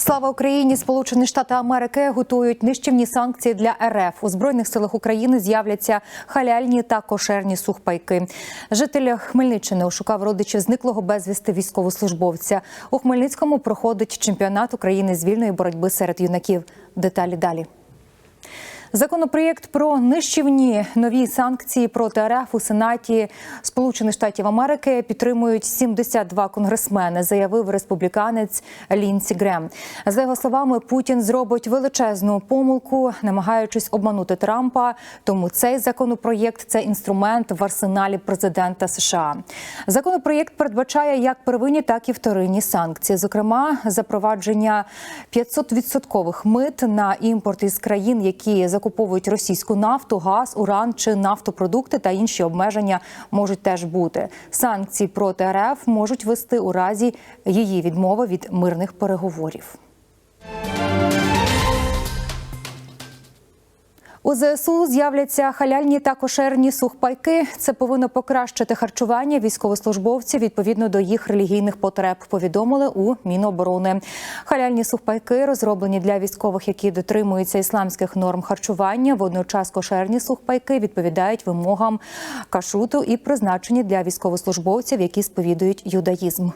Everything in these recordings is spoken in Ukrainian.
Слава Україні! Сполучені Штати Америки готують нищівні санкції для РФ. У збройних силах України з'являться халяльні та кошерні сухпайки. Житель Хмельниччини ошукав родичів зниклого безвісти військовослужбовця. У Хмельницькому проходить чемпіонат України з вільної боротьби серед юнаків. Деталі далі. Законопроєкт про нищівні нові санкції проти РФ у Сенаті Сполучених Штатів Америки підтримують 72 конгресмени, заявив республіканець Лінсі Грем. За його словами, Путін зробить величезну помилку, намагаючись обманути Трампа. Тому цей законопроєкт це інструмент в арсеналі президента США. Законопроєкт передбачає як первинні, так і вторинні санкції, зокрема, запровадження 500-відсоткових мит на імпорт із країн, які закуповують російську нафту, газ, уран чи нафтопродукти та інші обмеження можуть теж бути. Санкції проти РФ можуть вести у разі її відмови від мирних переговорів. У ЗСУ з'являться халяльні та кошерні сухпайки. Це повинно покращити харчування військовослужбовців відповідно до їх релігійних потреб. Повідомили у Міноборони. Халяльні сухпайки розроблені для військових, які дотримуються ісламських норм харчування. Водночас кошерні сухпайки відповідають вимогам кашуту і призначені для військовослужбовців, які сповідують юдаїзм.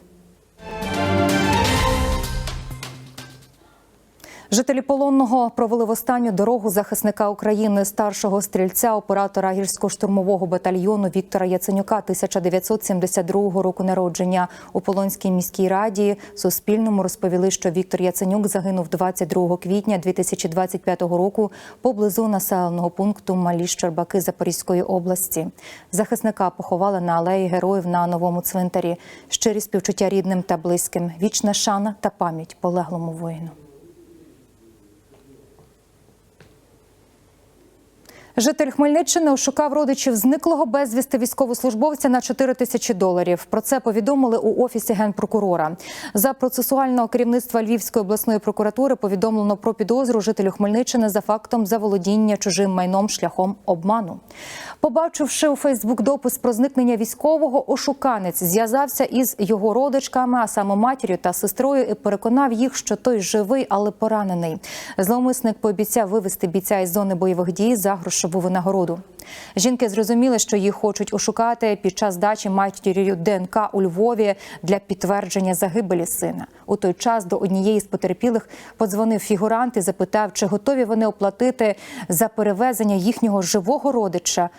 Жителі полонного провели в останню дорогу захисника України старшого стрільця, оператора гірсько-штурмового батальйону Віктора Яценюка, 1972 року народження. У Полонській міській раді Суспільному розповіли, що Віктор Яценюк загинув 22 квітня 2025 року поблизу населеного пункту Малі Щербаки Запорізької області. Захисника поховали на алеї героїв на новому цвинтарі. Щирі співчуття рідним та близьким. Вічна шана та пам'ять полеглому воїну. Житель Хмельниччини ошукав родичів зниклого безвісти військовослужбовця на 4 тисячі доларів. Про це повідомили у офісі генпрокурора. За процесуального керівництва Львівської обласної прокуратури повідомлено про підозру жителю Хмельниччини за фактом заволодіння чужим майном шляхом обману. Побачивши у Фейсбук допис про зникнення військового, ошуканець зв'язався із його родичками, а саме матір'ю та сестрою, і переконав їх, що той живий, але поранений. Зловмисник пообіцяв вивести бійця із зони бойових дій за грошову винагороду. Жінки зрозуміли, що їх хочуть ошукати під час дачі матір'ю ДНК у Львові для підтвердження загибелі сина. У той час до однієї з потерпілих подзвонив фігурант і запитав, чи готові вони оплатити за перевезення їхнього живого родича.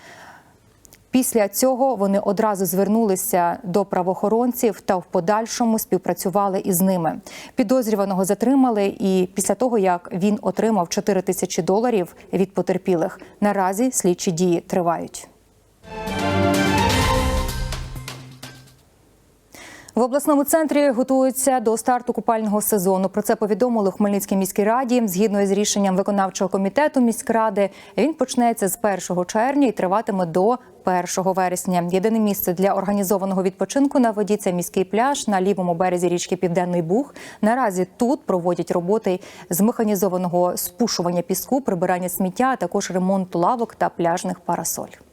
Після цього вони одразу звернулися до правоохоронців та в подальшому співпрацювали із ними. Підозрюваного затримали, і після того як він отримав 4 тисячі доларів від потерпілих, наразі слідчі дії тривають. В обласному центрі готуються до старту купального сезону. Про це повідомили у Хмельницькій міській раді. Згідно з рішенням виконавчого комітету міськради, він почнеться з 1 червня і триватиме до 1 вересня. Єдине місце для організованого відпочинку на воді це міський пляж на лівому березі річки Південний Буг. Наразі тут проводять роботи з механізованого спушування піску, прибирання сміття, а також ремонт лавок та пляжних парасоль.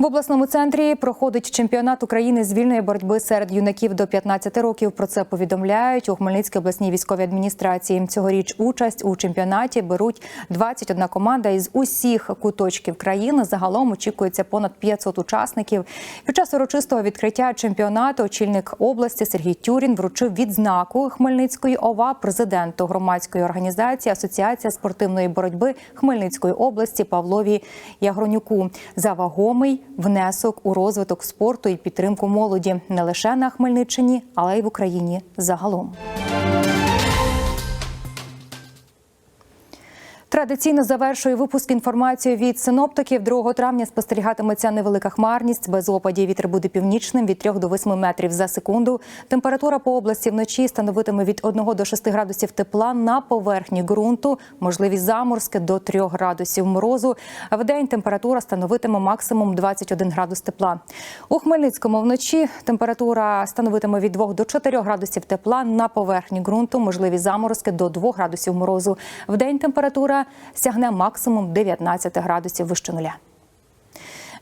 В обласному центрі проходить чемпіонат України з вільної боротьби серед юнаків до 15 років. Про це повідомляють у Хмельницькій обласній військовій адміністрації. Цьогоріч участь у чемпіонаті беруть 21 команда із усіх куточків країни. Загалом очікується понад 500 учасників. Під час урочистого відкриття чемпіонату очільник області Сергій Тюрін вручив відзнаку Хмельницької ОВА президенту громадської організації Асоціація спортивної боротьби Хмельницької області Павлові Ягронюку за вагомий внесок у розвиток спорту і підтримку молоді не лише на Хмельниччині, але й в Україні загалом. Традиційно завершує випуск інформацію від синоптиків. 2 травня спостерігатиметься невелика хмарність. Без опадів вітер буде північним від 3 до 8 метрів за секунду. Температура по області вночі становитиме від 1 до 6 градусів тепла на поверхні ґрунту. Можливі заморозки до 3 градусів морозу. В день температура становитиме максимум 21 градус тепла. У Хмельницькому вночі температура становитиме від 2 до 4 градусів тепла на поверхні ґрунту. Можливі заморозки до 2 градусів морозу. В день температура сягне максимум 19 градусів вище нуля.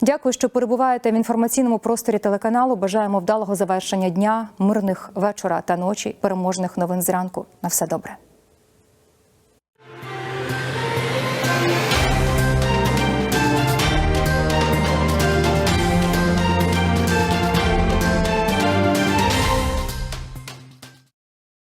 Дякую, що перебуваєте в інформаційному просторі телеканалу. Бажаємо вдалого завершення дня, мирних вечора та ночі, переможних новин зранку. На все добре.